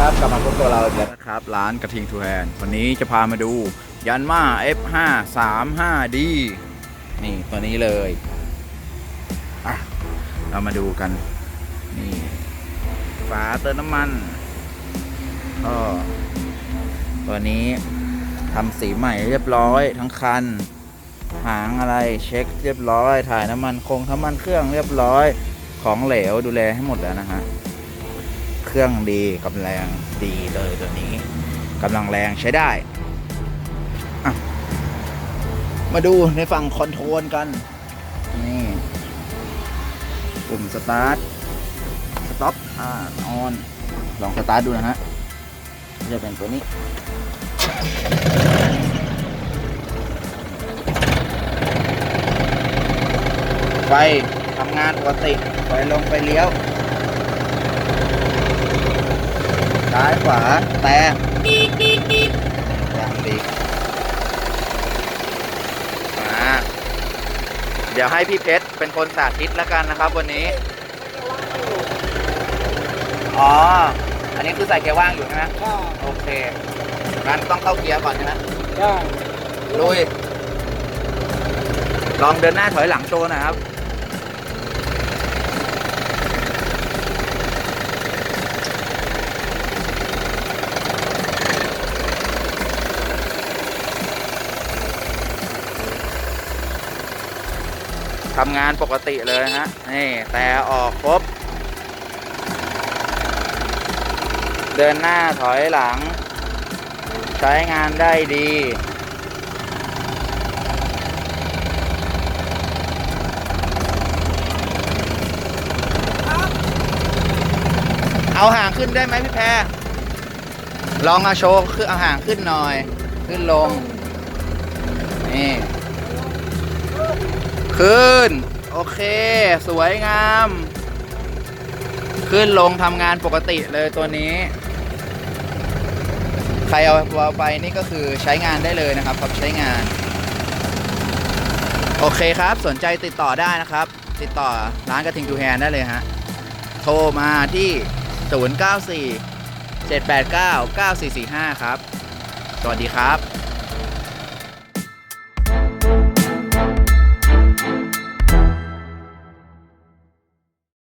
ครับกลับมาพบกับเราอีกแล้วนะครับ ร้านกระทิงทูแฮนวันนี้จะพามาดูยันมา F5 35D นี่ตัวนี้เลยอะเรามาดูกัน นี่ฝาเติมน้ำมันก็ตัวนี้ทำสีใหม่เรียบร้อยทั้งคัน หางอะไรเช็คเรียบร้อย ถ่ายน้ำมันคงน้ำมันเครื่องเรียบร้อยของเหลวดูแลให้หมดแล้วนะฮะ เครื่องดีกำลังดีเลยตัวนี้กำลังแรงใช้ได้ มาดูในฝั่งคอนโทรลกัน นี่ปุ่มสตาร์ท สต็อปอ่าออน ลองสตาร์ทดูนะฮะ จะเป็นตัวนี้ไฟทำงานปกติไฟลงไฟเลี้ยว ซ้ายขวาแต่ยังดีมาเดี๋ยวให้พี่เพชรเป็นคนสาธิตแล้วกันนะครับ วันนี้ อ๋อ อันนี้คือใส่เกียร์ว่างอยู่ใช่ไหมก็โอเคงั้นต้องเข้าเกียร์ก่อนใช่ไหมได้ลุย ลองเดินหน้าถอยหลังโชว์หนะครับ ทำงานปกติเลยฮะนี่แต่ออกครบ เดินหน้าถอยหลัง ใช้งานได้ดี เอาห่างขึ้นได้ไหมพี่แพรลองมาโชว์คือเอาห่างขึ้นหน่อย ขึ้นลง นี่ ขึ้น โอเค สวยงาม ขึ้นลงทำงานปกติเลยตัวนี้ ใครเอาเอาไปนี่ก็คือใช้งานได้เลยนะครับครับใช้งาน โอเคครับ สนใจติดต่อได้นะครับ ติดต่อร้านกระทิงทูแฮนได้เลยฮะ โทรมาที่ 094 789 9445 ครับ สวัสดีครับ